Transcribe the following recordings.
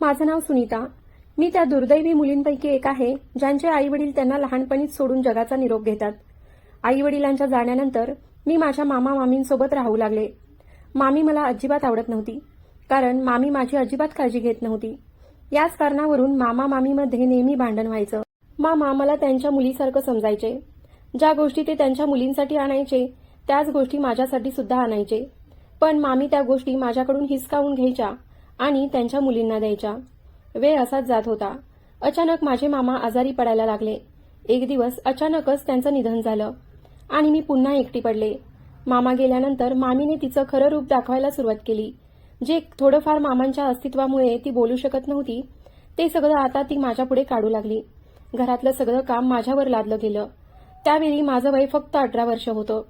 माझं नाव सुनीता. मी त्या दुर्दैवी मुलींपैकी एक आहे ज्यांचे आई वडील त्यांना लहानपणीच सोडून जगाचा निरोप घेतात. आई वडिलांच्या जाण्यानंतर मी माझ्या मामा मामींसोबत राहू लागले. मामी मला अजिबात आवडत नव्हती कारण मामी माझी अजिबात काळजी घेत नव्हती. याच कारणावरून मामा मामीमध्ये नेहमी भांडण व्हायचं. मामा मला त्यांच्या मुलीसारखं समजायचे. ज्या गोष्टी ते त्यांच्या मुलींसाठी आणायचे त्याच गोष्टी माझ्यासाठी सुद्धा आणायचे. पण मामी त्या गोष्टी माझ्याकडून हिसकावून घ्यायच्या. आणि त्यांच्या मुलींना द्यायच्या. वेळ असाच जात होता. अचानक माझे मामा आजारी पडायला लागले. एक दिवस अचानकच त्यांचं निधन झालं. आणि मी पुन्हा एकटी पडले. मामा गेल्यानंतर मामीने तिचं खरं रूप दाखवायला सुरुवात केली. जे थोडंफार मामांच्या अस्तित्वामुळे ती बोलू शकत नव्हती ते सगळं आता ती माझ्यापुढे काढू लागली. घरातलं सगळं काम माझ्यावर लादलं गेलं. त्यावेळी माझं वय फक्त अठरा वर्ष होतं.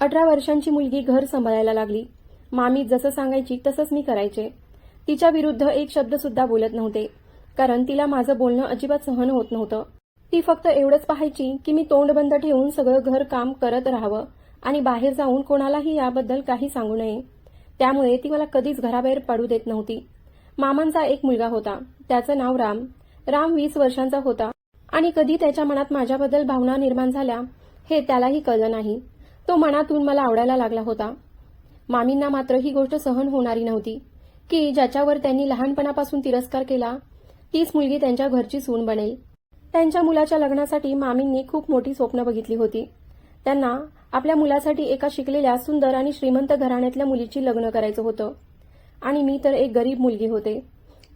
अठरा वर्षांची मुलगी घर सांभाळायला लागली. मामी जसं सांगायची तसंच मी करायचे. तिच्या विरुद्ध एक शब्द सुद्धा बोलत नव्हते. कारण तिला माझं बोलणं अजिबात सहन होत नव्हतं. ती फक्त एवढंच पाहायची की मी तोंड बंद ठेवून सगळं घर काम करत राहावं आणि बाहेर जाऊन कोणालाही याबद्दल काही सांगू नये. त्यामुळे ती मला कधीच घराबाहेर पडू देत नव्हती. मामांचा एक मुलगा होता. त्याचं नाव राम. राम वीस वर्षांचा होता. आणि कधी त्याच्या मनात माझ्याबद्दल भावना निर्माण झाल्या हे त्यालाही कळलं नाही. तो मनातून मला आवडायला लागला होता. मामींना मात्र ही गोष्ट सहन होणारी नव्हती. की ज्याच्यावर त्यांनी लहानपणापासून तिरस्कार केला तीच मुलगी त्यांच्या घरची सून बनेल. त्यांच्या मुलाच्या लग्नासाठी मामींनी खूप मोठी स्वप्न बघितली होती. त्यांना आपल्या मुलासाठी एका शिकलेल्या सुंदर आणि श्रीमंत घराण्यातल्या मुलीची लग्न करायचं होतं. आणि मी तर एक गरीब मुलगी होते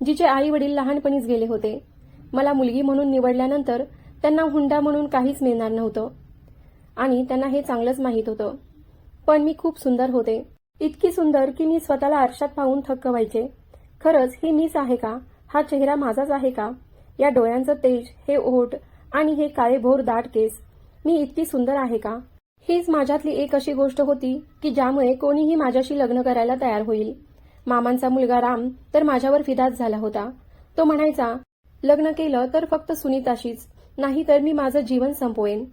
जिचे आई वडील लहानपणीच गेले होते. मला मुलगी म्हणून निवडल्यानंतर त्यांना हुंडा म्हणून काहीच मिळणार नव्हतं. आणि त्यांना हे चांगलंच माहीत होतं. पण मी खूप सुंदर होते. इतकी सुंदर की मी स्वतःला आरशात पाहून थक्क व्हायचे खरंच ही मीच आहे का? हा चेहरा माझाच आहे का? या डोळ्यांचं तेज हे ओठ आणि हे काळे भोर दाट केस मी इतकी सुंदर आहे का? हीच माझ्यातली एक अशी गोष्ट होती की ज्यामुळे कोणीही माझ्याशी लग्न करायला तयार होईल. मामांचा मुलगा राम तर माझ्यावर फिदाच झाला होता. तो म्हणायचा लग्न केलं तर फक्त सुनीताशीच नाही तर मी माझं जीवन संपवेन.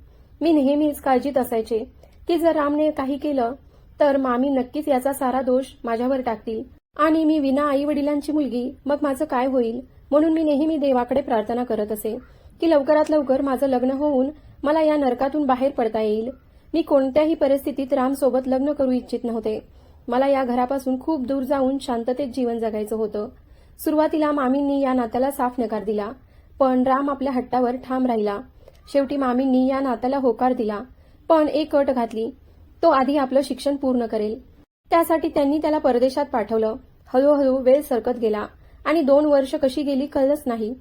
मी नेहमीच काळजीत असायचे की जर रामने काही केलं तर मामी नक्कीच याचा सारा दोष माझ्यावर टाकतील. आणि मी विना आई वडिलांची मुलगी मग माझं काय होईल? म्हणून मी नेहमी देवाकडे प्रार्थना करत असे. की लवकरात लवकर माझं लग्न होऊन मला या नरकातून बाहेर पडता येईल. मी कोणत्याही परिस्थितीत रामसोबत लग्न करू इच्छित नव्हते. मला या घरापासून खूप दूर जाऊन शांततेत जीवन जगायचं होतं. सुरुवातीला मामींनी या नात्याला साफ नकार दिला. पण राम आपल्या हट्टावर ठाम राहिला. शेवटी मामींनी या नात्याला होकार दिला. पण एक अट घातली. तो आधी आपलं शिक्षण पूर्ण करेल. त्यासाठी त्यांनी त्याला परदेशात पाठवलं. हळूहळू वेळ सरकत गेला. आणि दोन वर्ष कशी गेली कळलंच नाही.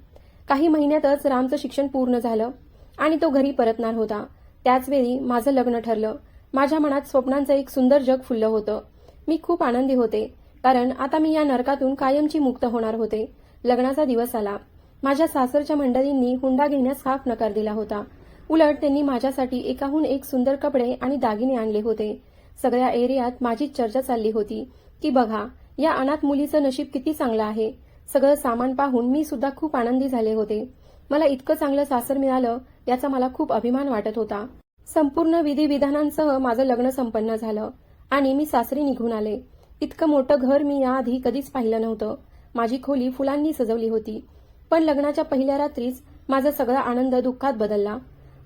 काही महिन्यातच रामचं शिक्षण पूर्ण झालं. आणि तो घरी परतणार होता. त्याचवेळी माझं लग्न ठरलं. माझ्या मनात स्वप्नांचं एक सुंदर जग फुललं होतं. मी खूप आनंदी होते. कारण आता मी या नरकातून कायमची मुक्त होणार होते. लग्नाचा दिवस आला. माझ्या सासरच्या मंडळींनी हुंडा घेण्यास साफ नकार दिला होता. उलट त्यांनी माझ्यासाठी एकाहून एक सुंदर कपडे आणि दागिने आणले होते. सगळ्या एरियात माझी चर्चा चालली होती की बघा या अनाथ मुलीचं नशीब किती चांगलं आहे. सगळं सामान पाहून मी सुद्धा खूप आनंदी झाले होते. मला इतकं चांगलं सासर मिळालं याचा मला खूप अभिमान वाटत होता. संपूर्ण विधिविधानांसह माझं लग्न संपन्न झालं आणि मी सासरी निघून आले. इतकं मोठं घर मी याआधी कधीच पाहिलं नव्हतं. माझी खोली फुलांनी सजवली होती. पण लग्नाच्या पहिल्या रात्रीच माझा सगळा आनंद दुःखात बदलला.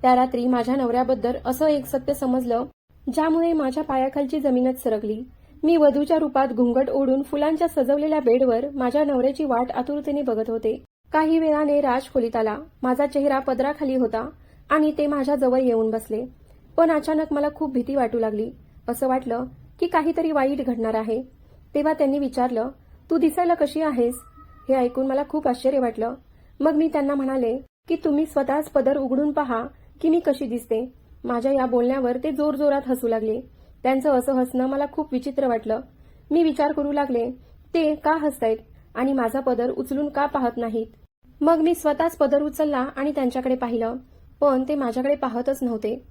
त्या रात्री माझ्या नवऱ्याबद्दल असं एक सत्य समजलं ज्यामुळे माझ्या पायाखालची जमीनच सरकली. मी वधूच्या रूपात घुंगट ओढून फुलांच्या सजवलेल्या बेडवर माझ्या नवऱ्याची वाट आतुरतेने बघत होते. काही वेळाने राज खोलीत आला. माझा चेहरा पदराखाली होता आणि ते माझ्या जवळ येऊन बसले. पण अचानक मला खूप भीती वाटू लागली. असं वाटलं की काहीतरी वाईट घडणार आहे. तेव्हा त्यांनी विचारलं तू दिसायला कशी आहेस? हे ऐकून मला खूप आश्चर्य वाटलं. मग मी त्यांना म्हणाले की तुम्ही स्वतःच पदर उघडून पहा की मी कशी दिसते? माझ्या या बोलण्यावर ते जोरजोरात हसू लागले. त्यांचं असं हसणं मला खूप विचित्र वाटलं. मी विचार करू लागले ते का हसतायत? आणि माझा पदर उचलून का पाहत नाहीत? मग मी स्वतःच पदर उचलला आणि त्यांच्याकडे पाहिलं. पण ते माझ्याकडे पाहतच नव्हते.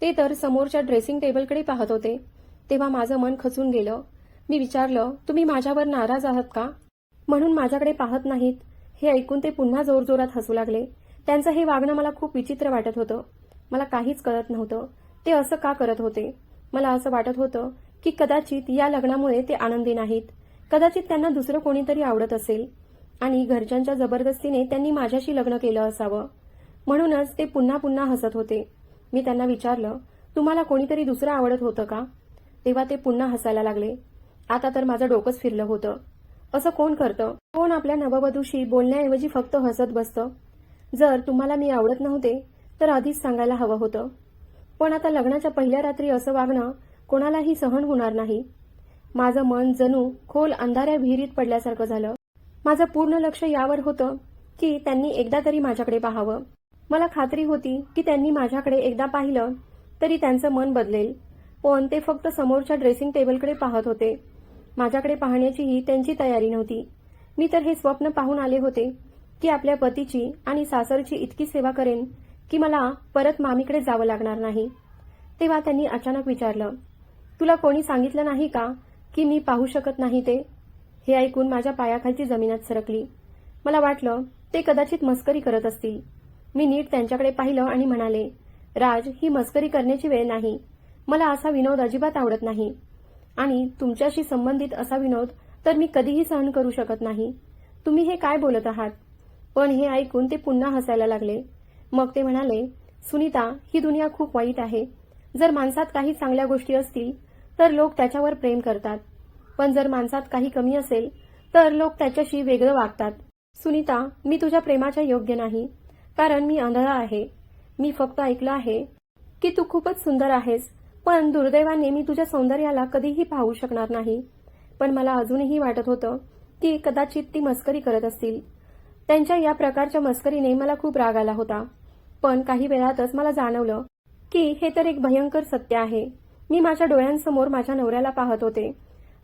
ते तर समोरच्या ड्रेसिंग टेबलकडे पाहत होते. तेव्हा माझं मन खचून गेलं. मी विचारलं तुम्ही माझ्यावर नाराज आहात का? म्हणून माझ्याकडे पाहत नाहीत. हे ऐकून ते पुन्हा जोरजोरात हसू लागले. त्यांचं हे वागणं मला खूप विचित्र वाटत होतं. मला काहीच कळत नव्हतं. ते असं का करत होते? मला असं वाटत होतं की कदाचित या लग्नामुळे ते आनंदी नाहीत. कदाचित त्यांना दुसरं कोणीतरी आवडत असेल. आणि घरच्यांच्या जबरदस्तीने त्यांनी माझ्याशी लग्न केलं असावं. म्हणूनच ते पुन्हा पुन्हा हसत होते. मी त्यांना विचारलं तुम्हाला कोणीतरी दुसरं आवडत होतं का? तेव्हा ते पुन्हा हसायला लागले. आता तर माझं डोकंच फिरलं होतं. असं कोण करतं? कोण आपल्या नववधूशी बोलण्याऐवजी फक्त हसत बसतं? जर तुम्हाला मी आवडत नव्हते तर आधीच सांगायला हवं होतं. पण आता लग्नाच्या पहिल्या रात्री असं वागणं कोणालाही सहन होणार नाही. माझं मन जणू खोल अंधाऱ्या विहिरीत पडल्यासारखं झालं. माझं पूर्ण लक्ष यावर होतं की त्यांनी एकदा तरी माझ्याकडे पाहावं. मला खात्री होती की त्यांनी माझ्याकडे एकदा पाहिलं तरी त्यांचं मन बदलेल. पण ते फक्त समोरच्या ड्रेसिंग टेबलकडे पाहत होते. माझ्याकडे पाहण्याचीही त्यांची तयारी नव्हती. मी तर हे स्वप्न पाहून आले होते. की आपल्या पतीची आणि सासरची इतकी सेवा करेन की मला परत मामीकडे जावं लागणार नाही. तेव्हा त्यांनी अचानक विचारलं तुला कोणी सांगितलं नाही का की मी पाहू शकत नाही ते? हे ऐकून माझ्या पायाखालची जमिनात सरकली. मला वाटलं ते कदाचित मस्करी करत असतील. मी नीट त्यांच्याकडे पाहिलं आणि म्हणाले राज ही मस्करी करण्याची वेळ नाही. मला असा विनोद अजिबात आवडत नाही. आणि तुमच्याशी संबंधित असा विनोद तर मी कधीही सहन करू शकत नाही. तुम्ही हे काय बोलत आहात? पण हे ऐकून ते पुन्हा हसायला लागले. मग ते म्हणाले सुनीता ही दुनिया खूप वाईट आहे. जर माणसात काही चांगल्या गोष्टी असतील तर लोक त्याच्यावर प्रेम करतात. पण जर माणसात काही कमी असेल तर लोक त्याच्याशी वेगळं वागतात. सुनीता मी तुझ्या प्रेमाच्या योग्य नाही. कारण मी आंधळा आहे. मी फक्त ऐकलं आहे की तू खूपच सुंदर आहेस पण दुर्दैवाने मी तुझ्या सौंदर्याला कधीही पाहू शकणार नाही. पण मला अजूनही वाटत होतं की कदाचित ती मस्करी करत असतील. त्यांच्या या प्रकारच्या मस्करीने मला खूप राग आला होता. पण काही वेळातच मला जाणवलं की हे तर एक भयंकर सत्य आहे. मी माझ्या डोळ्यांसमोर माझ्या नवऱ्याला पाहत होते.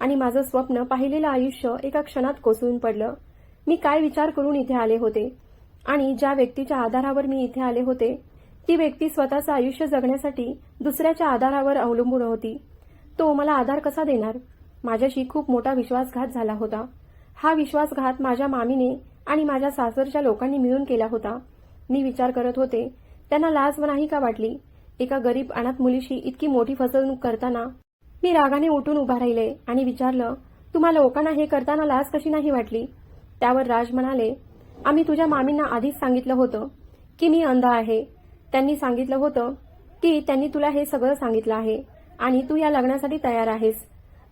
आणि माझं स्वप्न पाहिलेलं आयुष्य एका क्षणात कोसळून पडलं. मी काय विचार करून इथे आले होते? आणि ज्या व्यक्तीच्या आधारावर मी इथे आले होते ती व्यक्ती स्वतःचं आयुष्य जगण्यासाठी दुसऱ्याच्या आधारावर अवलंबून होती. तो मला आधार कसा देणार? माझ्याशी खूप मोठा विश्वासघात झाला होता. हा विश्वासघात माझ्या मामीने आणि माझ्या सासरच्या लोकांनी मिळून केला होता. मी विचार करत होते त्यांना लाज नाही का वाटली? एका गरीब अनाथ मुलीशी इतकी मोठी फसवणूक करताना मी रागाने उठून उभा राहिले आणि विचारलं तुम्हा लोकांना हे करताना लाज कशी नाही वाटली? त्यावर राज म्हणाले आम्ही तुझ्या मामींना आधीच सांगितलं होतं की मी अंध आहे. त्यांनी सांगितलं होतं की त्यांनी तुला हे सगळं सांगितलं आहे आणि तू या लग्नासाठी तयार आहेस.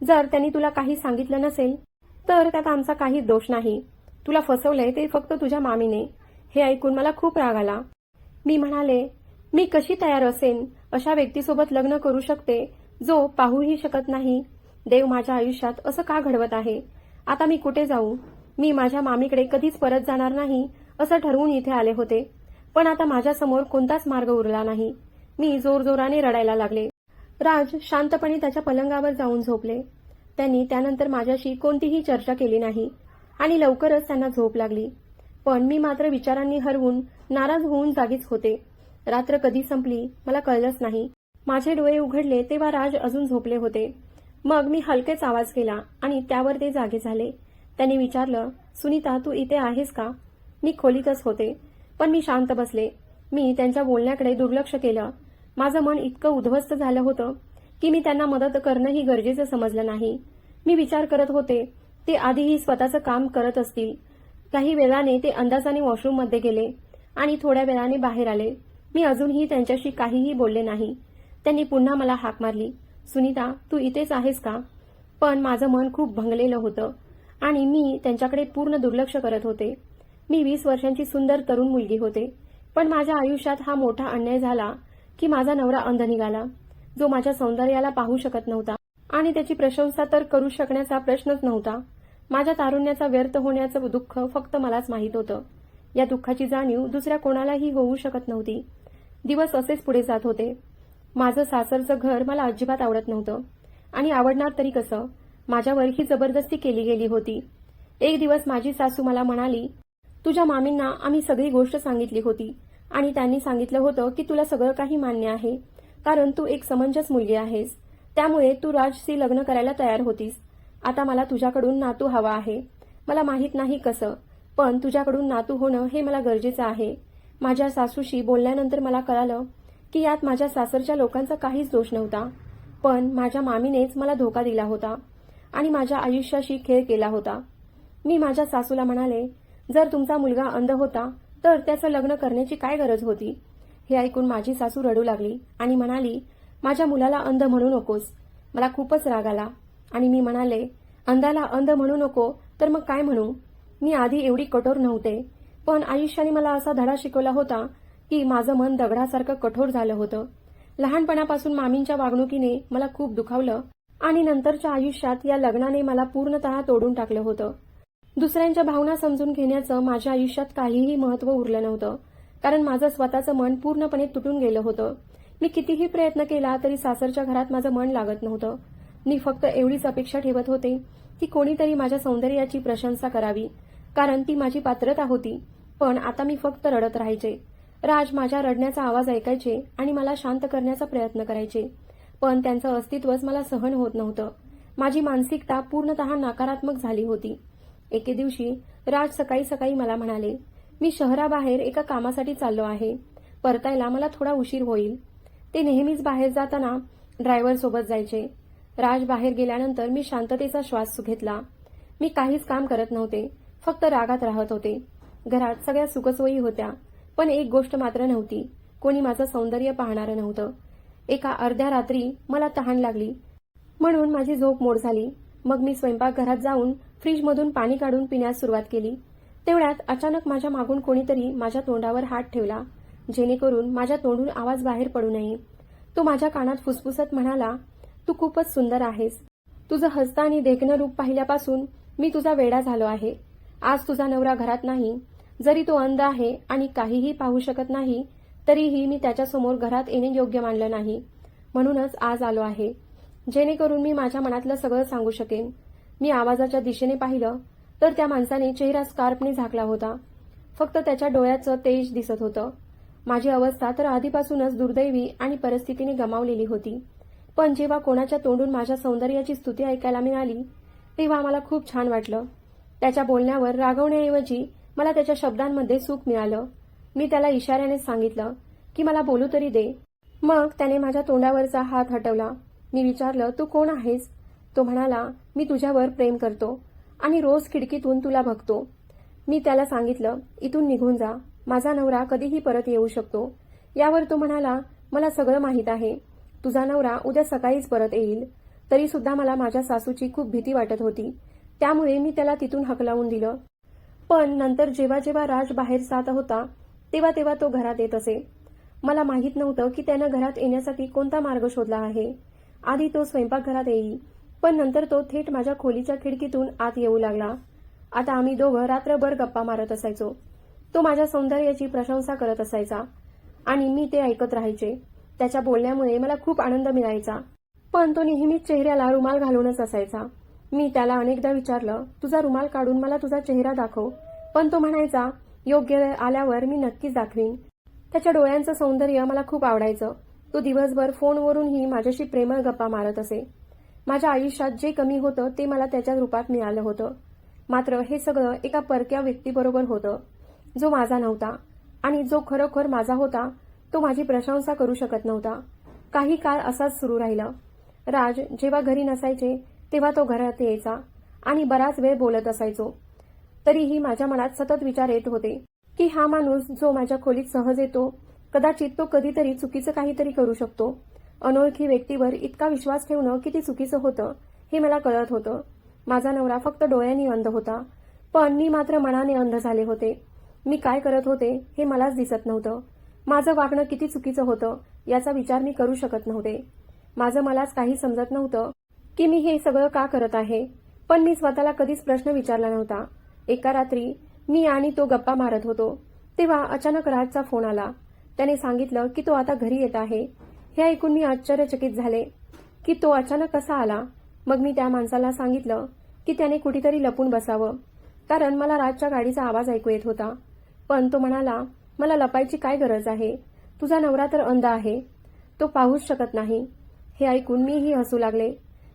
जर त्यांनी तुला काही सांगितलं नसेल तर त्यात आमचा काही दोष नाही. तुला फसवलंय ते फक्त तुझ्या मामीने. हे ऐकून मला खूप राग आला. मी म्हणाले मी कशी तयार असेन? अशा व्यक्तीसोबत लग्न करू शकते जो पाहूही शकत नाही. देव माझ्या आयुष्यात असं का घडवत आहे? आता मी कुठे जाऊ? मी माझ्या मामीकडे कधीच परत जाणार नाही असं ठरवून इथे आले होते. पण आता माझ्यासमोर कोणताच मार्ग उरला नाही. मी जोरजोराने रडायला लागले. राज शांतपणे त्याच्या पलंगावर जाऊन झोपले. त्यांनी त्यानंतर माझ्याशी कोणतीही चर्चा केली नाही. आणि लवकरच त्यांना झोप लागली. पण मी मात्र विचारांनी हरवून नाराज होऊन जागीच होते. रात्र कधी संपली मला कळलंच नाही. माझे डोळे उघडले तेव्हा राज अजून झोपले होते. मग मी हलकेच आवाज केला आणि त्यावर ते जागे झाले. त्यांनी विचारलं सुनीता तू इथे आहेस का? मी खोलीतच होते. पण मी शांत बसले. मी त्यांच्या बोलण्याकडे दुर्लक्ष केलं. माझं मन इतकं उद्ध्वस्त झालं होतं की मी त्यांना मदत करणंही गरजेचं समजलं नाही. मी विचार करत होते ते आधीही स्वतःचं काम करत असतील. काही वेळाने ते अंदाजाने वॉशरूममध्ये गेले आणि थोड्या वेळाने बाहेर आले. मी अजूनही त्यांच्याशी काहीही बोलले नाही. त्यांनी पुन्हा मला हाक मारली. सुनीता तू इथेच आहेस का? पण माझं मन खूप भंगलेलं होतं आणि मी त्यांच्याकडे पूर्ण दुर्लक्ष करत होते. मी वीस वर्षांची सुंदर तरुण मुलगी होते. पण माझ्या आयुष्यात हा मोठा अन्याय झाला की माझा नवरा अंध निघाला जो माझ्या सौंदर्याला पाहू शकत नव्हता आणि त्याची प्रशंसा तर करू शकण्याचा प्रश्नच नव्हता. माझ्या तारुण्याचा व्यर्थ होण्याचं दुःख फक्त मलाच माहीत होतं. या दुःखाची जाणीव दुसऱ्या कोणालाही होऊ शकत नव्हती. दिवस असेच पुढे जात होते. माझं सासरचं घर मला अजिबात आवडत नव्हतं. आणि आवडणार तरी कसं? माझ्यावर ही जबरदस्ती केली गेली होती. एक दिवस माझी सासू मला म्हणाली तुझ्या मामींना आम्ही सगळी गोष्ट सांगितली होती. आणि त्यांनी सांगितलं होतं की तुला सगळं काही मान्य आहे. कारण तू एक समंजस मुलगी आहेस. त्यामुळे तू राजशी लग्न करायला तयार होतीस. आता मला तुझ्याकडून नातू हवा आहे. मला माहीत नाही कसं पण तुझ्याकडून नातू होणं हे मला गरजेचं आहे. माझ्या सासूशी बोलल्यानंतर मला कळालं की यात माझ्या सासरच्या लोकांचा काहीच दोष नव्हता पण माझ्या मामीनेच मला धोका दिला होता आणि माझ्या आयुष्याशी खेळ केला होता. मी माझ्या सासूला म्हणाले जर तुमचा मुलगा अंध होता तर त्याचं लग्न करण्याची काय गरज होती? हे ऐकून माझी सासू रडू लागली आणि म्हणाली माझ्या मुलाला अंध म्हणू नकोस. मला खूपच राग आला. आणि मी म्हणाले अंधाला अंध म्हणू नको तर मग काय म्हणू? मी आधी एवढी कठोर नव्हते. पण आयुष्याने मला असा धडा शिकवला होता की माझं मन दगडासारखं कठोर झालं होतं. लहानपणापासून मामींच्या वागणुकीने मला खूप दुखावलं आणि नंतरच्या आयुष्यात या लग्नाने मला पूर्णतः तोडून टाकलं होतं. दुसऱ्यांच्या भावना समजून घेण्याचं माझ्या आयुष्यात काहीही महत्त्व उरलं नव्हतं कारण माझं स्वतःचं मन पूर्णपणे तुटून गेलं होतं. मी कितीही प्रयत्न केला तरी सासरच्या घरात माझं मन लागत नव्हतं. मी फक्त एवढीच अपेक्षा ठेवत होते की कोणीतरी माझ्या सौंदर्याची प्रशंसा करावी. कारण ती माझी पात्रता होती. पण आता मी फक्त रडत राहायचे. राज माझ्या रडण्याचा आवाज ऐकायचे आणि मला शांत करण्याचा प्रयत्न करायचे. पण त्यांचं अस्तित्वच मला सहन होत नव्हतं. माझी मानसिकता पूर्णतः नकारात्मक झाली होती. एके दिवशी राज सकाळी सकाळी मला म्हणाले मी शहराबाहेर एका कामासाठी चाललो आहे. परतायला मला थोडा उशीर होईल. ते नेहमीच बाहेर जाताना ड्रायव्हर सोबत जायचे. राज बाहेर गेल्यानंतर मी शांततेचा श्वास घेतला. मी काहीच काम करत नव्हते फक्त रागात राहत होते. घरात सगळ्या सुखसोयी होत्या पण एक गोष्ट मात्र नव्हती. कोणी माझं सौंदर्य पाहणारं नव्हतं. एका अर्ध्या रात्री मला तहान लागली. म्हणून माझी झोप मोड झाली. मग मी स्वयंपाकघरात जाऊन फ्रीजमधून पाणी काढून पिण्यास सुरुवात केली. तेवढ्यात अचानक माझ्या मागून कोणीतरी माझ्या तोंडावर हात ठेवला जेणेकरून माझ्या तोंडून आवाज बाहेर पडू नये. तो माझ्या कानात फुसफुसत म्हणाला तू खूपच सुंदर आहेस. तुझं हसता आणि देखणं रूप पाहिल्यापासून मी तुझा वेडा झालो आहे. आज तुझा नवरा घरात नाही. जरी तो अंध आहे आणि काहीही पाहू शकत नाही तरीही मी त्याच्यासमोर घरात येणे योग्य मानलं नाही. म्हणूनच आज आलो आहे. जेणेकरून मी माझ्या मनातलं सगळं सांगू शकेन. मी आवाजाच्या दिशेने पाहिलं तर त्या माणसाने चेहरा स्कार्पने झाकला होता. फक्त त्याच्या डोळ्याचं तेज दिसत होतं. माझी अवस्था तर आधीपासूनच दुर्दैवी आणि परिस्थितीने गमावलेली होती. पण जेव्हा कोणाच्या तोंडून माझ्या सौंदर्याची स्तुती ऐकायला मिळाली तेव्हा मला खूप छान वाटलं. त्याच्या बोलण्यावर रागवण्याऐवजी मला त्याच्या शब्दांमध्ये सुख मिळालं. मी त्याला इशाऱ्याने सांगितलं की मला बोलू तरी दे. मग त्याने माझ्या तोंडावरचा हात हटवला. मी विचारलं तू कोण आहेस? तो म्हणाला मी तुझ्यावर प्रेम करतो आणि रोज खिडकीतून तुला बघतो. मी त्याला सांगितलं इथून निघून जा. माझा नवरा कधीही परत येऊ शकतो. यावर तो म्हणाला मला सगळं माहीत आहे. तुझा नवरा उद्या सकाळीच परत येईल तरी सुद्धा मला माझ्या सासूची खूप भीती वाटत होती. त्यामुळे मी त्याला तिथून हकलावून दिलं. पण नंतर जेव्हा जेव्हा राज बाहेर जात होता तेव्हा तेव्हा तो घरात येत असे. मला माहीत नव्हतं की त्यानं घरात येण्यासाठी कोणता मार्ग शोधला आहे. आधी तो स्वयंपाकघरात येई पण नंतर तो थेट माझ्या खोलीच्या खिडकीतून आत येऊ लागला. आता आम्ही दोघं रात्रभर गप्पा मारत असायचो. तो माझ्या सौंदर्याची प्रशंसा करत असायचा. आणि मी ते ऐकत राहायचे. त्याच्या बोलण्यामुळे मला खूप आनंद मिळायचा. पण तो नेहमीच चेहऱ्याला रुमाल घालूनच असायचा. मी त्याला अनेकदा विचारलं तुझा रुमाल काढून मला तुझा चेहरा दाखव. पण तो म्हणायचा योग्य वेळ आल्यावर मी नक्कीच दाखवीन. त्याच्या डोळ्यांचं सौंदर्य मला खूप आवडायचं. तो दिवसभर फोनवरूनही माझ्याशी प्रेमळ गप्पा मारत असे. माझ्या आयुष्यात जे कमी होतं ते मला त्याच्या रूपात मिळालं होतं. मात्र हे सगळं एका परक्या व्यक्तीबरोबर होतं जो माझा नव्हता. आणि जो खरोखर माझा होता तो माझी प्रशंसा करू शकत नव्हता. काही काळ असाच सुरू राहिला. राज जेव्हा घरी नसायचे तेव्हा तो घरात यायचा आणि बराच वेळ बोलत असायचो. तरीही माझ्या मनात सतत विचार येत होते की हा माणूस जो माझ्या खोलीत सहज येतो कदाचित तो कधीतरी चुकीचं काहीतरी करू शकतो. अनोळखी व्यक्तीवर इतका विश्वास ठेवणं किती चुकीचं होतं हे मला कळत होतं. माझा नवरा फक्त डोळ्यांनी अंध होता पण मी मात्र मनाने अंध झाले होते. मी काय करत होते हे मलाच दिसत नव्हतं. माझं वागणं किती चुकीचं होतं याचा विचार मी करू शकत नव्हते. माझं मलाच काही समजत नव्हतं की मी हे सगळं का करत आहे. पण मी स्वतःला कधीच प्रश्न विचारला नव्हता. एका रात्री मी आणि तो गप्पा मारत होतो. तेव्हा अचानक राजचा फोन आला. त्याने सांगितलं की तो आता घरी येत आहे. हे ऐकून मी आश्चर्यचकित झाले की तो अचानक कसा आला? मग मी त्या माणसाला सांगितलं की त्याने कुठेतरी लपून बसावं. कारण मला राजच्या गाडीचा आवाज ऐकू येत होता. पण तो म्हणाला मला लपायची काय गरज आहे? तुझा नवरा तर अंध आहे. तो पाहूच शकत नाही. हे ऐकून मीही हसू लागले.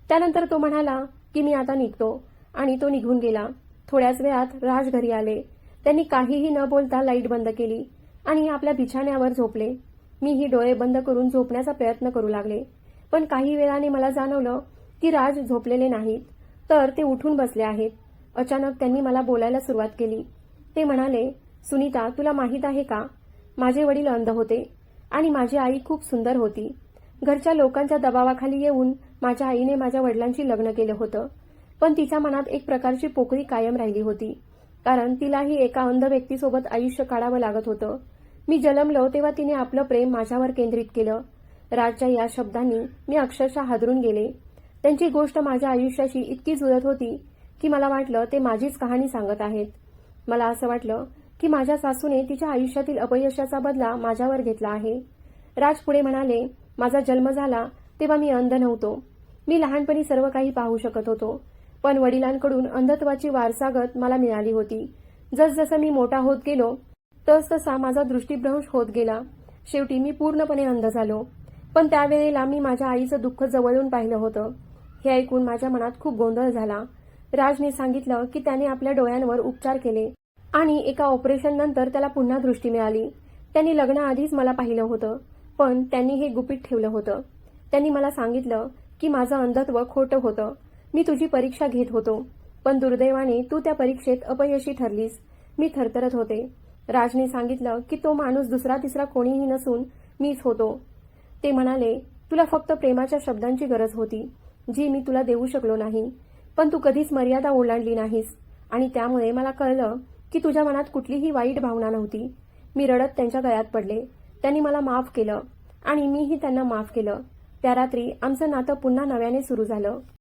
त्यानंतर तो म्हणाला की मी आता निघतो. आणि तो निघून गेला. थोड्याच वेळात राज घरी आले. त्यांनी काहीही न बोलता लाइट बंद केली आणि आपल्या बिछाण्यावर झोपले. मीही डोळे बंद करून झोपण्याचा प्रयत्न करू लागले. पण काही वेळाने मला जाणवलं की राज झोपलेले नाहीत. तर ते उठून बसले आहेत. अचानक त्यांनी मला बोलायला सुरुवात केली. ते म्हणाले सुनीता तुला माहीत आहे का? माझे वडील अंध होते आणि माझी आई खूप सुंदर होती. घरच्या लोकांच्या दबावाखाली येऊन माझ्या आईने माझ्या वडिलांशी लग्न केलं होतं. पण तिच्या मनात एक प्रकारची पोकळी कायम राहिली होती. कारण तिलाही एका अंध व्यक्तीसोबत आयुष्य काढावं लागत होतं. मी जन्मलो तेव्हा तिने आपलं प्रेम माझ्यावर केंद्रित केलं. राजच्या या शब्दांनी मी अक्षरशः हादरून गेले. त्यांची गोष्ट माझ्या आयुष्याशी इतकी जुळत होती की मला वाटलं ते माझीच कहाणी सांगत आहेत. मला असं वाटलं की माझ्या सासूने तिच्या आयुष्यातील अपयशाचा बदला माझ्यावर घेतला आहे. राज पुढे म्हणाले माझा जन्म झाला तेव्हा मी अंध नव्हतो. मी लहानपणी सर्व काही पाहू शकत होतो. पण वडिलांकडून अंधत्वाची वारसागत मला मिळाली होती. जसजसं मी मोठा होत गेलो तसतसा माझा दृष्टीभ्रंश होत गेला. शेवटी मी पूर्णपणे अंध झालो. पण त्यावेळेला मी माझ्या आईचं दुःख जवळून पाहिलं होतं. हे ऐकून माझ्या मनात खूप गोंधळ झाला. राजने सांगितलं की त्याने आपल्या डोळ्यांवर उपचार केले. आणि एका ऑपरेशन नंतर त्याला पुन्हा दृष्टी मिळाली. त्यांनी लग्नाआधीच मला पाहिलं होतं पण त्यांनी हे गुपित ठेवलं होतं. त्यांनी मला सांगितलं की माझं अंधत्व खोटं होतं. मी तुझी परीक्षा घेत होतो पण दुर्दैवाने तू त्या परीक्षेत अपयशी ठरलीस. मी थरथरत होते. राजने सांगितलं की तो माणूस दुसरा तिसरा कोणीही नसून मीच होतो. ते म्हणाले तुला फक्त प्रेमाच्या शब्दांची गरज होती जी मी तुला देऊ शकलो नाही पण तू कधीच मर्यादा ओलांडली नाहीस. आणि त्यामुळे मला कळलं की तुझ्या मनात कुठलीही वाईट भावना नव्हती. मी रडत त्यांच्या गळ्यात पडले. त्यांनी मला माफ केलं आणि मीही त्यांना माफ केलं. त्या रात्री आमचं नातं पुन्हा नव्याने सुरू झालं.